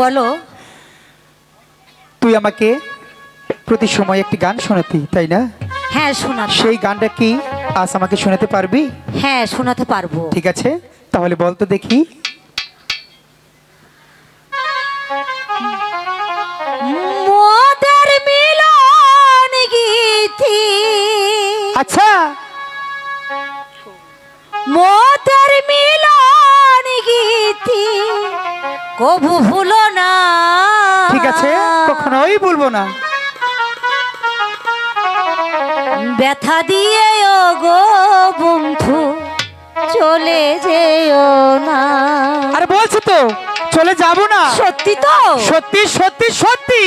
বলো। তুই আমাকে প্রতি সময় একটি গান শোনাতি তাই না? হ্যাঁ শোনা সেই গানটা কি আজ আমাকে শোনাতে পারবি? হ্যাঁ শোনাতে পারব। ঠিক আছে তাহলে বল তো দেখি। আচ্ছা। কবু ভুলো না। ঠিক আছে কখনোই ভুলবো না। ব্যথা দিয়ে গো বন্ধু চলে যেও না। আর বলছো তো চলে যাব না। সত্যি তো? সত্যি সত্যি সত্যি।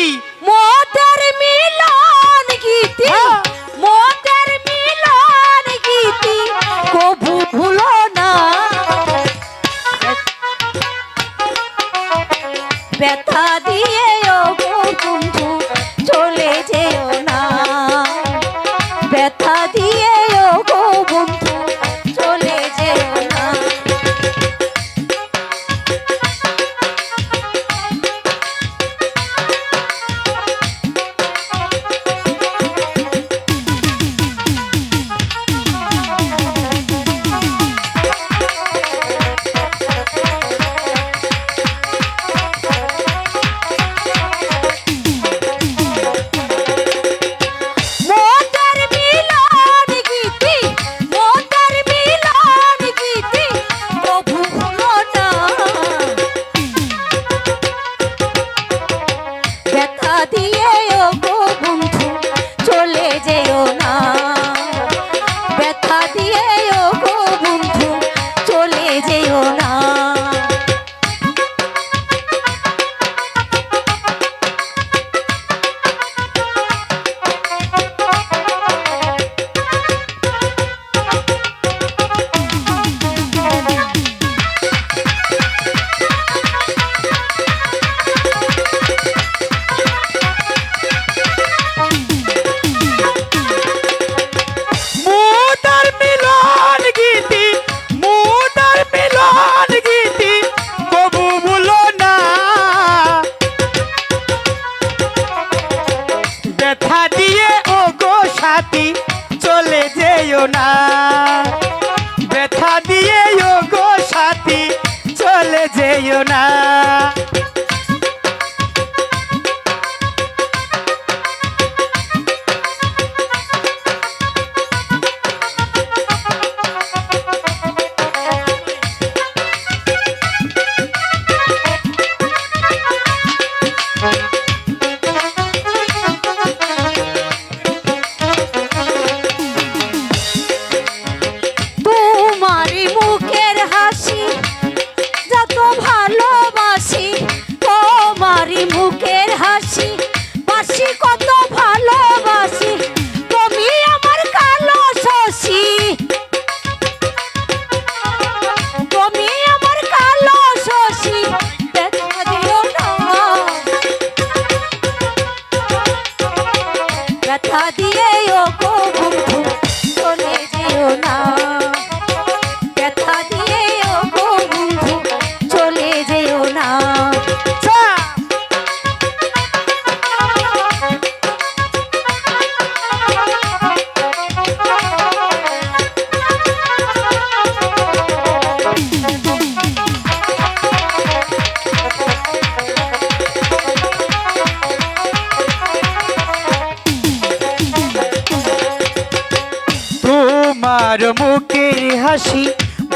তোমার মুখের হাসি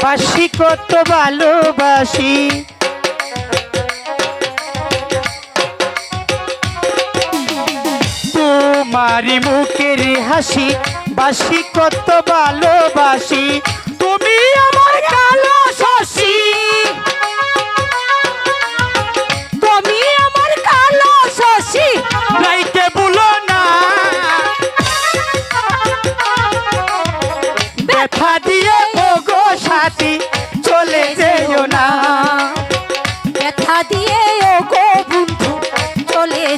বাসি কত ভালোবাসি। তোমার মুখের হাসি বাসি কত ভালোবাসি। তুমি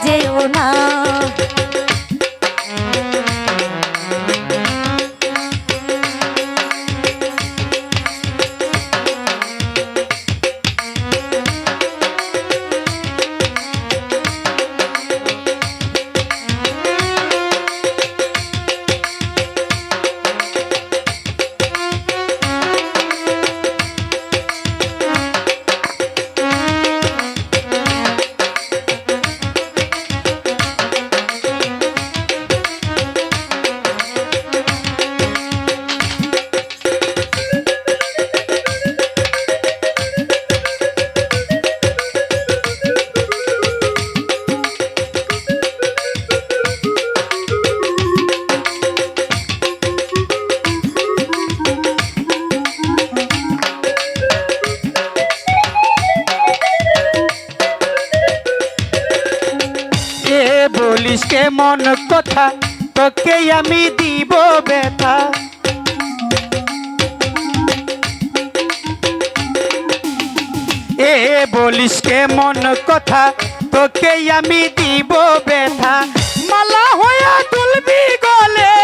যেও না। কেমন কথা? তোকে আমি দিব ব্যথা। এ বলিস কেমন কথা? তোকে আমি দিব বেথা মালা হইয়া তুলবি গলে।